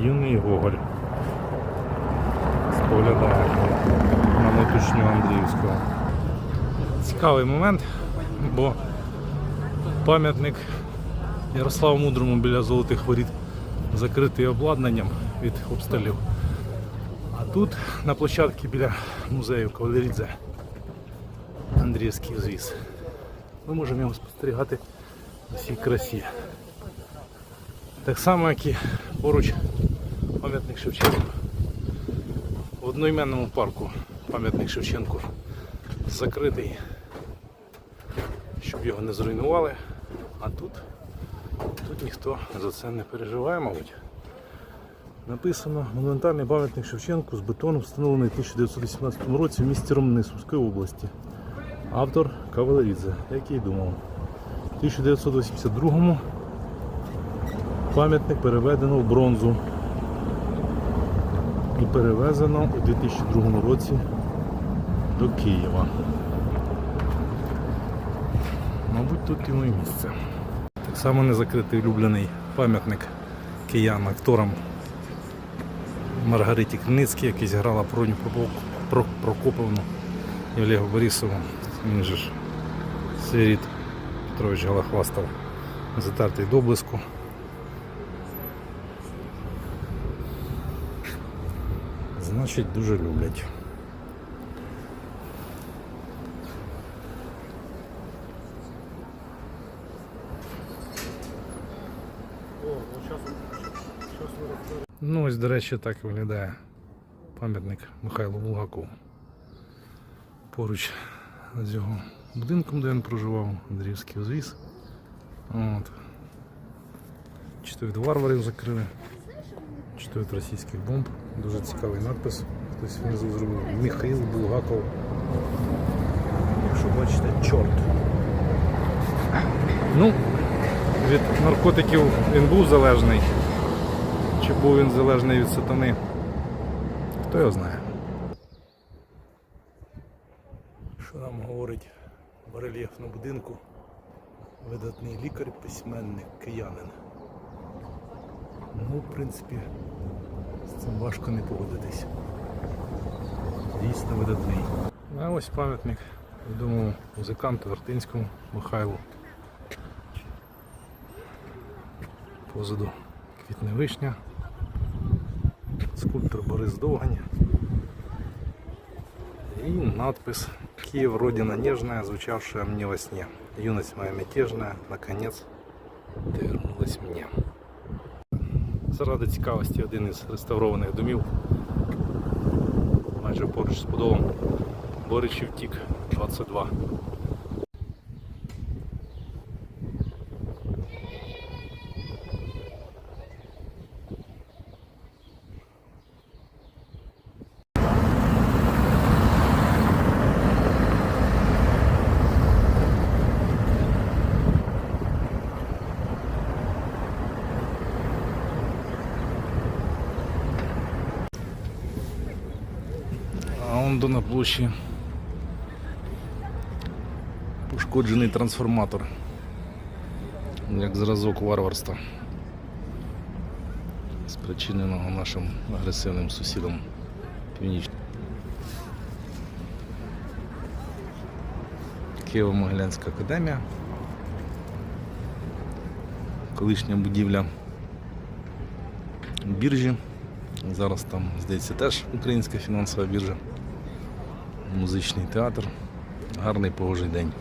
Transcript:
Юний Гоголь. Споглядає на мотушню Андріївського. Цікавий момент, бо пам'ятник Ярославу Мудрому біля Золотих Воріт закритий обладнанням від обстрілів. А тут на площадці біля музею Кавалерідзе Андріївський узвіз. Ми можемо його спостерігати у всій красі. Так само, як і поруч пам'ятник Шевченку. В одноіменному парку пам'ятник Шевченку закритий, щоб його не зруйнували. А тут, тут ніхто за це не переживає, мабуть. Написано монументальний пам'ятник Шевченку з бетону встановлений у 1918 році в місті Ромни Сумської області. Автор Кавалерідзе, як я й думав. У 1982 пам'ятник переведено в бронзу і перевезено у 2002 році до Києва. Мабуть, тут і місце. Так само не закритий улюблений пам'ятник киян акторам Маргариті Криницькій, який зіграла Проню Прокоповну і Олегу Борисову. Він же ж Свирід Петрович Галахвастов затертий до блиску. Значить, дуже люблять. Ну, ось, до речі, так виглядає пам'ятник Михайлу Булгакову. Поруч з його будинком, де він проживав, Андріївський узвіз. От. Чи то від варварів закрили, чи від російських бомб. Дуже цікавий надпис. Хтось внизу зробив Михаїл Булгаков. Якщо бачите, чорт. Ну, від наркотиків він був залежний. Чи був він залежний від сатани? Хто його знає. Що нам говорить барельєф на будинку? Видатний лікар, письменник, киянин. Ну, в принципі, з цим важко не погодитись. Дійсно видатний. А ось пам'ятник відомому музиканту Вертинському Михайлу. Позаду квітне вишня. Скульптор Борис Довгань. И надпись «Киев, родина нежная, звучавшая мне во сне. Юность моя мятежная, наконец, вернулась мне». Заради цікавості один із реставрованих домів майже поруч з подолом Боричів Тік 22. До на площі пошкоджений трансформатор. Як зразок варварства. Спричиненого нашим агресивним сусідом північним. Києво-Могилянська академія. Колишня будівля біржі. Зараз там, здається, теж українська фінансова біржа, музичний театр. Гарний погожий день.